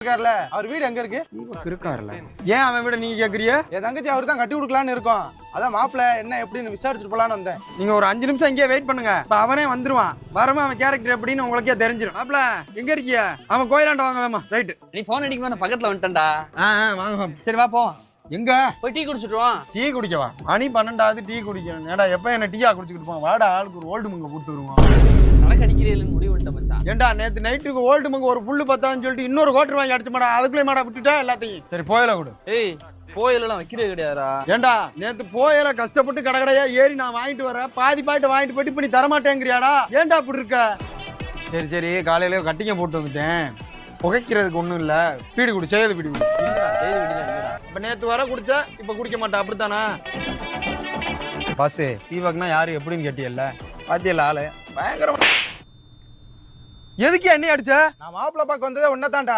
இருக்கார்ல? அவர் வீடு எங்க இருக்கு? இருக்காருல ஏன் அவன் விட நீங்க கேக்குறிய என் தங்கச்சி அவர் தான் கட்டி கொடுக்கலான்னு இருக்கோம். அதான் மாப்பிள்ள என்ன எப்படின்னு விசாரிச்சுட்டு போலான்னு வந்தேன். நீங்க ஒரு அஞ்சு நிமிஷம் இங்கேயே வெயிட் பண்ணுங்க. இப்ப அவனே வந்துருவான். வரமா அவன் கேரக்டர் எப்படின்னு உங்களுக்கே தெரிஞ்சிடும் மாப்ள எங்க இருக்கிய அவன் கோயிலாண்ட வாங்க வேமா ரைட் நீ போன் அடிக்கும் நான் பக்கத்துல வந்துட்டேன்டா. வாங்க. சரி வா போவோம் எங்க? போய் டீ குடிச்சிட்டு வா டீ குடிக்கவா மணி பன்னெண்டாவது டீ குடிக்கணும் ஏடா எப்ப என்ன டீயா குடிச்சுக்கிட்டு போவான் வாடா ஆளுக்கு ஒரு ஓல்டு மங்க போட்டு வருவான் சரக்கு அடிக்கிறேன்னு முடிவு பண்ணிட்டேன் மச்சான். ஏண்டா நேத்து நைட்டுக்கு ஓல்டு மங்க ஒரு புல்லு பத்தான்னு சொல்லிட்டு இன்னொரு கோட்டர் வாங்கி அடிச்சு மாடா அதுக்குள்ளே மாடா விட்டுட்டா எல்லாத்தையும். சரி போயில கொடு. ஏய் கோயிலெல்லாம் வைக்கிறது கிடையாதுடா. ஏண்டா நேத்து போயில கஷ்டப்பட்டு கடை கடையா ஏறி நான் வாங்கிட்டு வரேன் பாதி பாயிட்டு வாங்கிட்டு போயிட்டு இப்ப நீ தரமாட்டேங்கிறியாடா? ஏன்டா அப்படி இருக்க? சரி சரி காலையில கட்டிங்க போட்டு வந்துட்டேன். புகைக்கிறதுக்கு ஒண்ணும் இல்ல. பீடி குடி செய்யது பீடி குடி. செய்தி இல்லடா. இப்ப நேத்து வர குடிச்ச இப்ப குடிக்க மாட்டா அப்படித்தானா? பாசு தீபக்னா யாரு எப்படின்னு கேட்டியல்ல? பாத்தியல்ல ஆளு. பயங்கரமா எதுக்கு என்ன அடிச்ச? நான் மாப்பிள்ள பார்க்க வந்ததே ஒன்னதான்டா